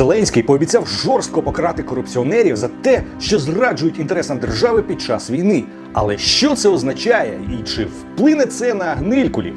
Зеленський пообіцяв жорстко покарати корупціонерів за те, що зраджують інтересам держави під час війни. Але що це означає і чи вплине це на гнилькулів?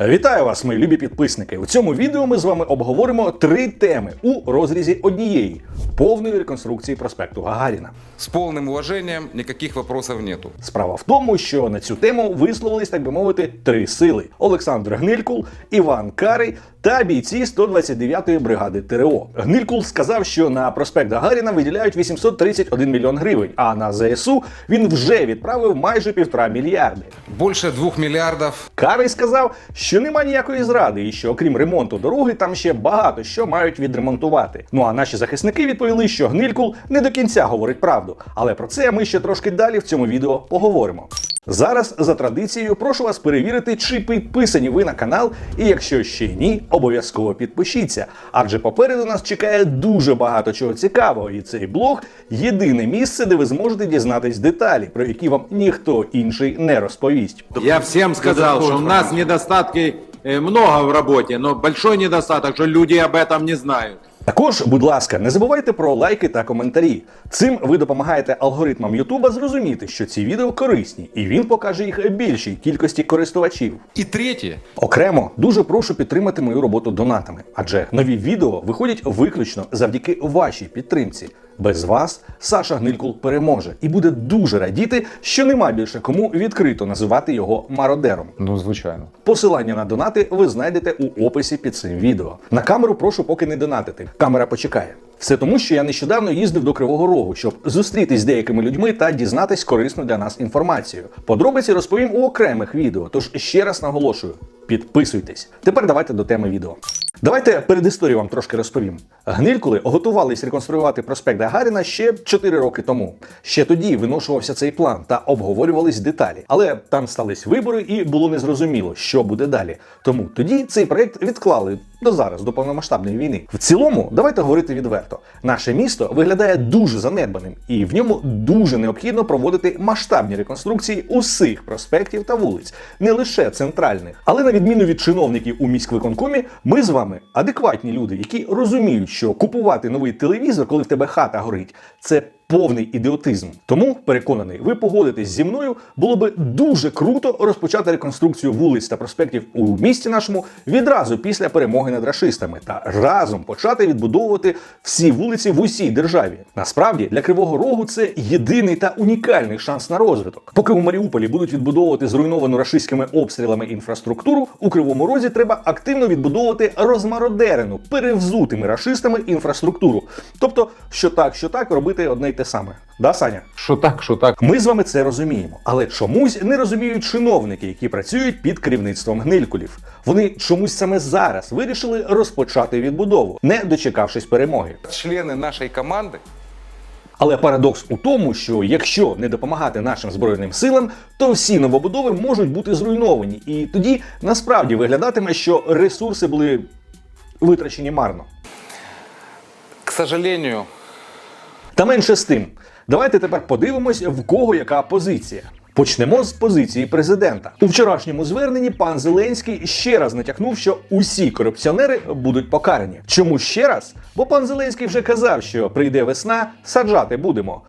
Вітаю вас, мої любі підписники. У цьому відео ми з вами обговоримо три теми у розрізі однієї повної реконструкції проспекту Гагаріна. С полным уважением, никаких вопросов нету. Справа в тому, що на цю тему висловились, так би мовити, три сили: Олександр Гнилькул, Іван Карий та бійці 129-ї бригади ТРО. Гнилькул сказав, що на проспект Гагаріна виділяють 831 мільйон гривень, а на ЗСУ він вже відправив майже півтора мільярди. Больше двух миллиардов. Карий сказав, що нема ніякої зради, і що окрім ремонту дороги, там ще багато що мають відремонтувати. Ну а наші захисники відповіли, що Гнилькул не до кінця говорить правду. Але про це ми ще трошки далі в цьому відео поговоримо. Зараз за традицією прошу вас перевірити, чи підписані ви на канал, і якщо ще ні, обов'язково підпишіться. Адже попереду нас чекає дуже багато чого цікавого, і цей блог єдине місце, де ви зможете дізнатись деталі, про які вам ніхто інший не розповість. Я всім сказав, що у нас недостатки э, много в роботі, но большой недостаток, що люди об этом не знают. Також, будь ласка, не забувайте про лайки та коментарі. Цим ви допомагаєте алгоритмам Ютуба зрозуміти, що ці відео корисні, і він покаже їх більшій кількості користувачів. І третє, Окремо дуже прошу підтримати мою роботу донатами, адже нові відео виходять виключно завдяки вашій підтримці. Без вас Саша Гнилькул переможе і буде дуже радіти, що нема більше кому відкрито називати його мародером. Ну, звичайно. Посилання на донати ви знайдете у описі під цим відео. На камеру прошу поки не донатити. Камера почекає. Все тому, що я нещодавно їздив до Кривого Рогу, щоб зустрітись з деякими людьми та дізнатись корисну для нас інформацію. Подробиці розповім у окремих відео, тож ще раз наголошую: підписуйтесь. Тепер давайте до теми відео. Давайте перед історією вам трошки розповім. Гнилькули готувались реконструювати проспект Гагаріна ще 4 роки тому. Ще тоді виношувався цей план та обговорювались деталі. Але там стались вибори і було незрозуміло, що буде далі. Тому тоді цей проект відклали до зараз, до повномасштабної війни. В цілому, давайте говорити відверто. Наше місто виглядає дуже занедбаним, і в ньому дуже необхідно проводити масштабні реконструкції усіх проспектів та вулиць, не лише центральних. Але на відміну від чиновників у міськвиконкомі, ми з вами адекватні люди, які розуміють, що купувати новий телевізор, коли в тебе хата горить, це повний ідіотизм. Тому переконаний, ви погодитесь зі мною, було би дуже круто розпочати реконструкцію вулиць та проспектів у місті нашому відразу після перемоги над рашистами та разом почати відбудовувати всі вулиці в усій державі. Насправді для Кривого Рогу це єдиний та унікальний шанс на розвиток. Поки у Маріуполі будуть відбудовувати зруйновану рашистськими обстрілами інфраструктуру, у Кривому Розі треба активно відбудовувати розмародерену, перевзутими рашистами інфраструктуру. Тобто, що так, що так, робити одне й те саме. Да, Саня? Що так, що так. Ми з вами це розуміємо, але чомусь не розуміють чиновники, які працюють під керівництвом гнилькулів. Вони чомусь саме зараз вирішили розпочати відбудову, не дочекавшись перемоги. Члены нашей команды Але парадокс у тому, що якщо не допомагати нашим збройним силам, то всі новобудови можуть бути зруйновані, і тоді насправді виглядатиме, що ресурси були витрачені марно. к сожалению, Та менше з тим, давайте тепер подивимось, в кого яка позиція. Почнемо з позиції президента. У вчорашньому зверненні пан Зеленський ще раз натякнув, що усі корупціонери будуть покарані. Чому ще раз? Бо пан Зеленський вже казав, що прийде весна, саджати будемо.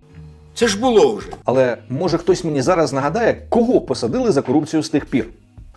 Це ж було вже. Але може хтось мені зараз нагадає, кого посадили за корупцію з тих пір?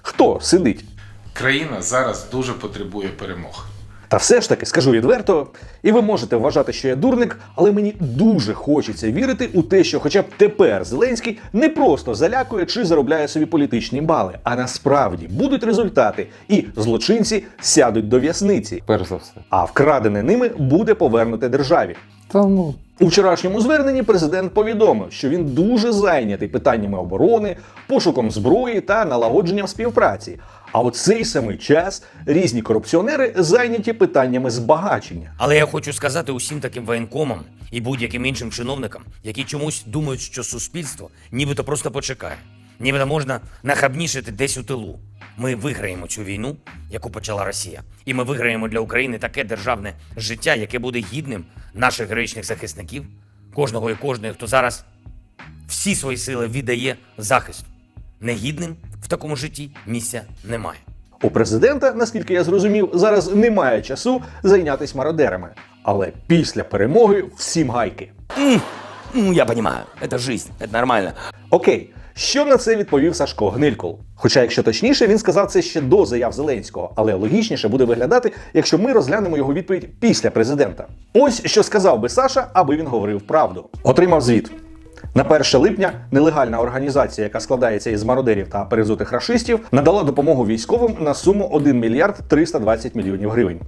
Хто сидить? Країна зараз дуже потребує перемог. Та все ж таки скажу відверто, і ви можете вважати, що я дурник, але мені дуже хочеться вірити у те, що хоча б тепер Зеленський не просто залякує чи заробляє собі політичні бали, а насправді будуть результати, і злочинці сядуть до в'язниці. Перш за все. А вкрадене ними буде повернуте державі. Та ну. У вчорашньому зверненні президент повідомив, що він дуже зайнятий питаннями оборони, пошуком зброї та налагодженням співпраці. А у цей самий час різні корупціонери зайняті питаннями збагачення. Але я хочу сказати усім таким воєнкомам і будь-яким іншим чиновникам, які чомусь думають, що суспільство нібито просто почекає, нібито можна нахабнішити десь у тилу. Ми виграємо цю війну, яку почала Росія, і ми виграємо для України таке державне життя, яке буде гідним наших героїчних захисників, кожного і кожної, хто зараз всі свої сили віддає захисту. Негідним в такому житті місця немає. У президента, наскільки я зрозумів, зараз немає часу зайнятися мародерами. Але після перемоги всім гайки. Ну, я понимаю, это жизнь, это нормально. Окей, що на це відповів Сашко Гнилькул? Хоча, якщо точніше, він сказав це ще до заяв Зеленського, але логічніше буде виглядати, якщо ми розглянемо його відповідь після президента. Ось що сказав би Саша, аби він говорив правду. Отримав звіт. На 1 липня нелегальна організація, яка складається із мародерів та перезутих рашистів, надала допомогу військовим на суму 1 мільярд 320 мільйонів гривень.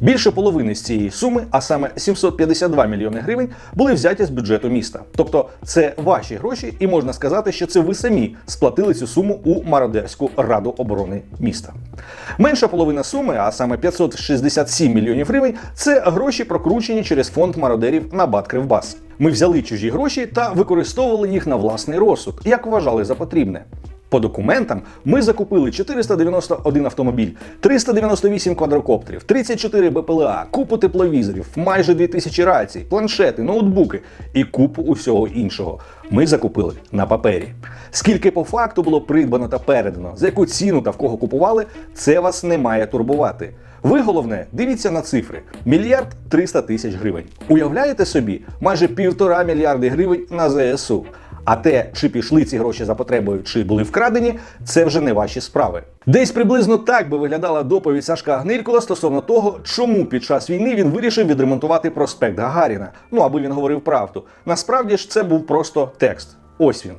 Більше половини з цієї суми, а саме 752 мільйони гривень, були взяті з бюджету міста. Тобто це ваші гроші, і можна сказати, що це ви самі сплатили цю суму у мародерську раду оборони міста. Менша половина суми, а саме 567 мільйонів гривень, це гроші прокручені через фонд мародерів на БАТ Кривбас. Ми взяли чужі гроші та використовували їх на власний розсуд, як вважали за потрібне. По документам ми закупили 491 автомобіль, 398 квадрокоптерів, 34 БПЛА, купу тепловізорів, майже 2000 рацій, планшети, ноутбуки і купу усього іншого. Ми закупили на папері. Скільки по факту було придбано та передано, за яку ціну та в кого купували, це вас не має турбувати. Ви головне, дивіться на цифри: мільярд 300 тисяч гривень. Уявляєте собі, майже півтора мільярди гривень на ЗСУ. А те, чи пішли ці гроші за потребою, чи були вкрадені, це вже не ваші справи. Десь приблизно так би виглядала доповідь Сашка Гнилькула стосовно того, чому під час війни він вирішив відремонтувати проспект Гагаріна. Ну аби він говорив правду. Насправді ж це був просто текст. Ось він.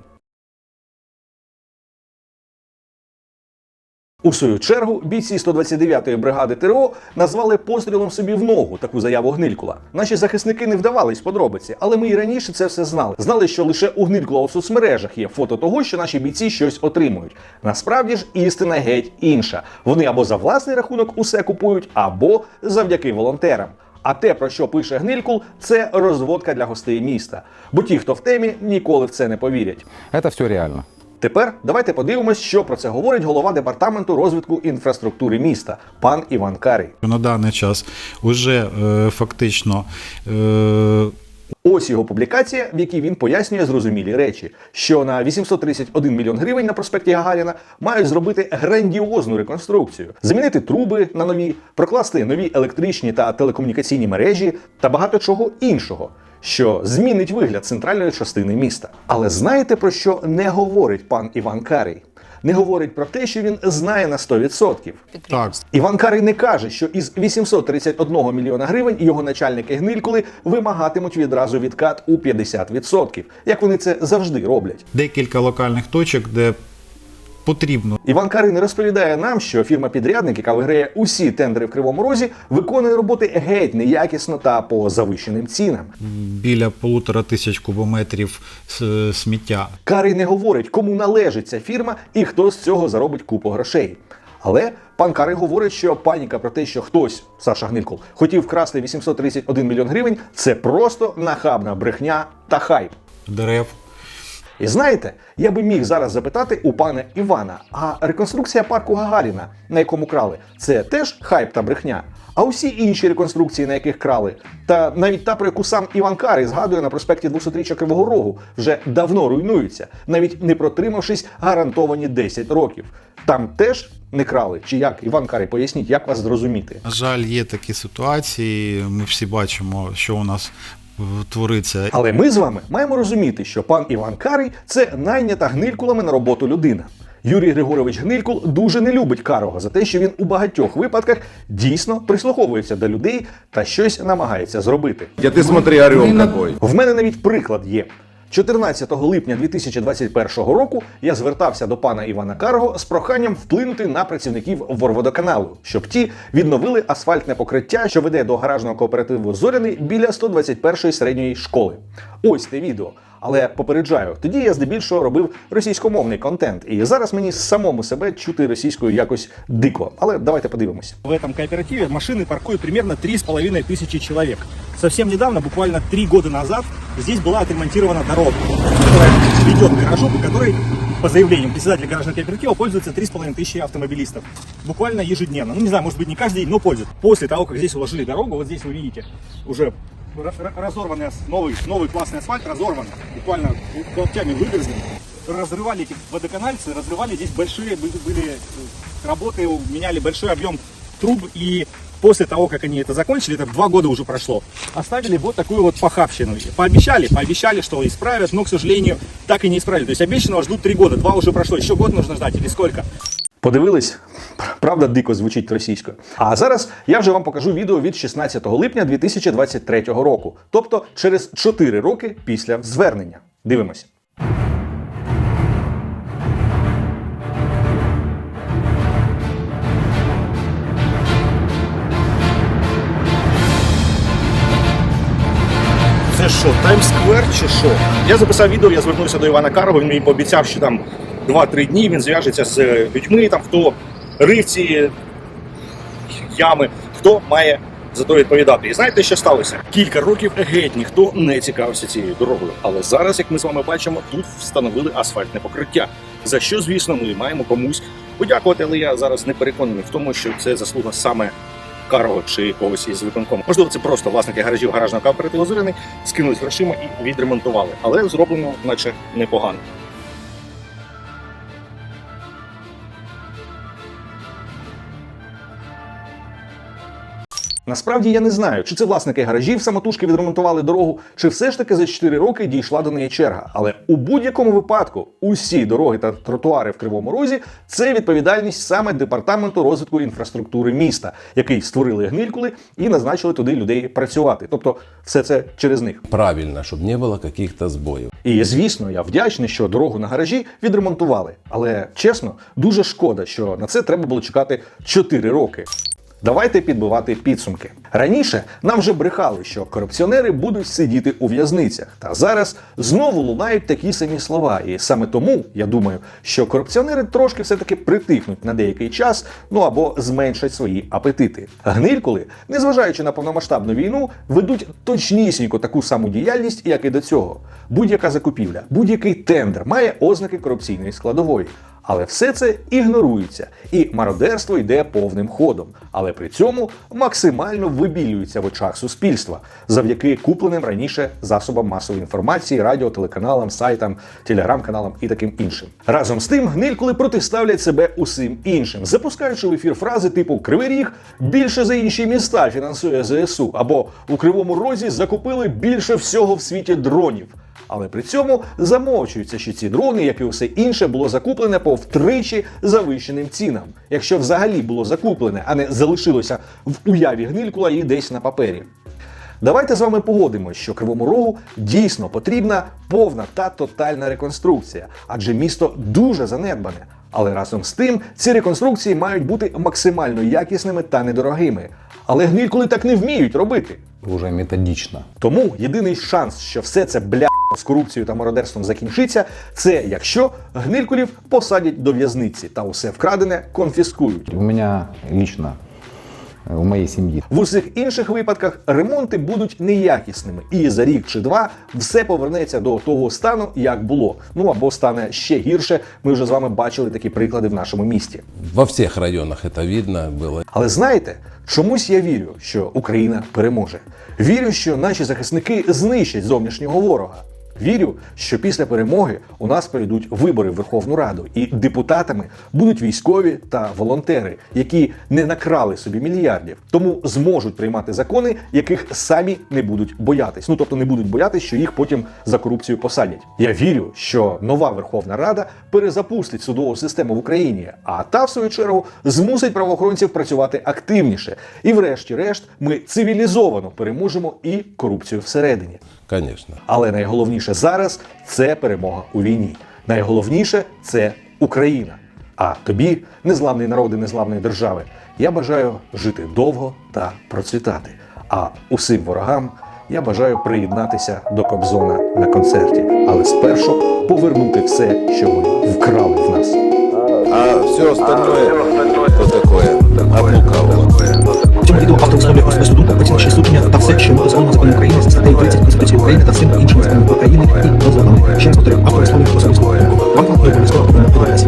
У свою чергу бійці 129-ї бригади ТРО назвали пострілом собі в ногу таку заяву Гнилькула. Наші захисники не вдавались подробиці, але ми і раніше це все знали. Знали, що лише у Гнилькула у соцмережах є фото того, що наші бійці щось отримують. Насправді ж істина геть інша. Вони або за власний рахунок усе купують, або завдяки волонтерам. А те, про що пише Гнилькул, це розводка для гостей міста. Бо ті, хто в темі, ніколи в це не повірять. Это все реально. Тепер давайте подивимось, що про це говорить голова департаменту розвитку інфраструктури міста, пан Іван Карий. На даний час вже е, фактично е, Ось його публікація, в якій він пояснює зрозумілі речі, що на 831 мільйон гривень на проспекті Гагаріна мають зробити грандіозну реконструкцію, замінити труби на нові, прокласти нові електричні та телекомунікаційні мережі та багато чого іншого. Що змінить вигляд центральної частини міста. Але знаєте про що не говорить пан Іван Карий? Не говорить про те, що він знає на 100%. так, Іван Карий не каже, що із 831 мільйона гривень його начальники гнилькули вимагатимуть відразу відкат у 50%, як вони це завжди роблять. декілька локальних точок, де потрібно Іван Карий не розповідає нам, що фірма-підрядник, яка виграє усі тендери в Кривому Розі, виконує роботи геть неякісно та по завищеним цінам. біля полутора тисяч кубометрів е, сміття. Карий не говорить, кому належить ця фірма і хто з цього заробить купу грошей. Але пан Карий говорить, що паніка про те, що хтось, Саша Гнилькул, хотів вкрасти 831 мільйон гривень, це просто нахабна брехня та хайп. Дерев І знаєте, я би міг зараз запитати у пана Івана, а реконструкція парку Гагаріна, на якому крали, це теж хайп та брехня? А усі інші реконструкції, на яких крали, та навіть та, про яку сам Іван Карий згадує на проспекті 200-річчя Кривого Рогу, вже давно руйнуються, навіть не протримавшись гарантовані 10 років. Там теж не крали? Чи як? Іван Карий, поясніть, як вас зрозуміти? На жаль, є такі ситуації. Ми всі бачимо, що у нас твориться. Але ми з вами маємо розуміти, що пан Іван Карий це найнята гнилькулами на роботу людина. Юрій Григорович Гнилькул дуже не любить Карого за те, що він у багатьох випадках дійсно прислуховується до людей та щось намагається зробити. Я ти смотри, орел какой. В мене навіть приклад є. 14 липня 2021 року я звертався до пана Івана Карго з проханням вплинути на працівників Ворводоканалу, щоб ті відновили асфальтне покриття, що веде до гаражного кооперативу Зоряний біля 121-ї середньої школи. Ось те відео. Але попереджаю, тоді я здебільшого робив російськомовний контент, і зараз мені самому себе чути російською якось дико. Але давайте подивимось. В этом кооперативе машины паркуют примерно 3,5 тысячи человек. Совсем недавно, буквально три года назад, здесь была отремонтирована дорога, которая ведет к гаражу, по которой, по заявлениям председателя гаражного кооператива, пользуются 3,5 тысячи автомобилистов. Буквально ежедневно. Ну, не знаю, может быть, не каждый день, но пользуются. После того, как здесь уложили дорогу, вот здесь вы видите, уже ра- ра- разорванный, новый, новый классный асфальт разорван, буквально локтями выгрызен. разрывали эти водоканальцы, разрывали здесь большие были, э, работы, меняли большой объем труб и после того, как они это закончили, это два года уже прошло, оставили вот такую вот похабщину. Пообещали, пообещали, что исправят, но, к сожалению, так и не исправили. То есть обещанного ждут три года, два уже прошло, еще год нужно ждать или сколько? Подивились? Правда, дико звучить російською. А зараз я вже вам покажу відео від 16 липня 2023 року, тобто через 4 роки після звернення. Дивимось. Це що, Таймсквер чи що? Я записав відео, я звернувся до Івана Карова, він мені пообіцяв, що там 2-3 дні він зв'яжеться з людьми, там хто рив ці ями, хто має за то відповідати. І знаєте, що сталося? Кілька років геть ніхто не цікавився цією дорогою. Але зараз, як ми з вами бачимо, тут встановили асфальтне покриття. За що, звісно, ми маємо комусь подякувати, але я зараз не переконаний в тому, що це заслуга саме Карого чи когось із виконкому. Можливо, це просто власники гаражів гаражного кооперативу «Зоряний» скинулись грошима і відремонтували. Але зроблено, наче непогано. Насправді я не знаю, чи це власники гаражів самотужки відремонтували дорогу, чи все ж таки за 4 роки дійшла до неї черга. Але у будь-якому випадку усі дороги та тротуари в Кривому Розі це відповідальність саме департаменту розвитку інфраструктури міста, який створили гнилькули і назначили туди людей працювати. Тобто, все це через них. правильно, чтобы не было каких-то сбоев. І звісно, я вдячний, що дорогу на гаражі відремонтували. Але чесно, дуже шкода, що на це треба було чекати 4 роки. Давайте підбивати підсумки. Раніше нам вже брехали, що корупціонери будуть сидіти у в'язницях. Та зараз знову лунають такі самі слова. І саме тому я думаю, що корупціонери трошки все-таки притихнуть на деякий час, ну або зменшать свої апетити. Гнилькули, незважаючи на повномасштабну війну, ведуть точнісінько таку саму діяльність, як і до цього. Будь-яка закупівля, будь-який тендер має ознаки корупційної складової. Але все це ігнорується, і мародерство йде повним ходом. Але при цьому максимально вибілюється в очах суспільства завдяки купленим раніше засобам масової інформації, радіо, телеканалам, сайтам, телеграм-каналам і таким іншим. Разом з тим, гнилькули протиставлять себе усім іншим, запускаючи в ефір фрази типу Кривий Ріг більше за інші міста фінансує ЗСУ або у Кривому Розі закупили більше всього в світі дронів. Але при цьому замовчується, що ці дрони, як і усе інше, було закуплене по втричі завищеним цінам, якщо взагалі було закуплене, а не залишилося в уяві гнилькула і десь на папері. Давайте з вами погодимося, що Кривому Рогу дійсно потрібна повна та тотальна реконструкція, адже місто дуже занедбане. Але разом з тим ці реконструкції мають бути максимально якісними та недорогими. Але гнилькули так не вміють робити. Уже методично. Тому єдиний шанс, що все це бля з корупцією та мародерством закінчиться, це якщо гнилькулів посадять до в'язниці та усе вкрадене конфіскують. У мене лично, у моей семьи В усіх інших випадках ремонти будуть неякісними, і за рік чи два все повернеться до того стану, як було. Ну або стане ще гірше. Ми вже з вами бачили такі приклади в нашому місті. Во всех районах это видно было. Але знаєте, чомусь я вірю, що Україна переможе. Вірю, що наші захисники знищать зовнішнього ворога. Вірю, що після перемоги у нас пройдуть вибори в Верховну Раду, і депутатами будуть військові та волонтери, які не накрали собі мільярдів, тому зможуть приймати закони, яких самі не будуть боятись. Ну тобто не будуть боятись, що їх потім за корупцію посадять. Я вірю, що нова Верховна Рада перезапустить судову систему в Україні, а та, в свою чергу, змусить правоохоронців працювати активніше. І, врешті-решт, ми цивілізовано переможемо і корупцію всередині. Конечно. Але найголовніше зараз це перемога у війні. Найголовніше це Україна. А тобі, незламний народи незламної держави, я бажаю жити довго та процвітати. А усім ворогам я бажаю приєднатися до Кобзона на концерті, але спершу повернути все, що ви вкрали в нас. А все остальное, что такое? Облукавило. В цьому відео автор висловлює особисту думку, оцінивши судження та все, що дозволено законом України за статтею 30 Конституції України та всіма іншими законами України і дозволами. Ще раз повторюю, автор висловлює особисту думку. Вам обов'язково повинна подивитися.